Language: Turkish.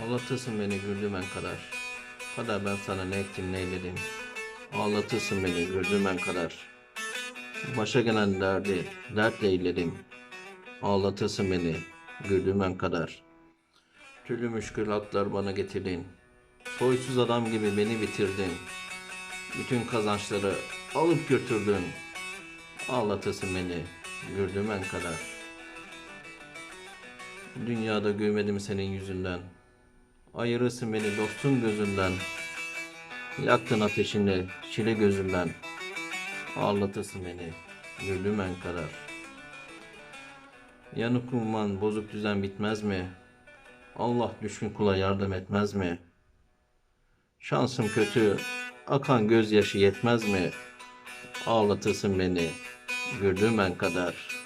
Ağlatırsın beni güldümen kadar. Kadar ben sana ne ettim neyledim. Ağlatırsın beni güldümen kadar. Başa gelen derdi dertle eyledim. Ağlatırsın beni güldümen kadar. Türlü müşkülatlar bana getirdin. Soysuz adam gibi beni bitirdin. Bütün kazançları alıp götürdün. Ağlatırsın beni güldümen kadar. Dünyada gülmedim senin yüzünden. Ayırırsın beni dostun gözünden. Yaktın ateşini çile gözümden. Ağlatırsın beni güldümen kadar. Yanık umman bozuk düzen bitmez mi? Allah düşkün kula yardım etmez mi? Şansım kötü, akan gözyaşı yetmez mi? Ağlatırsın beni güldümen kadar.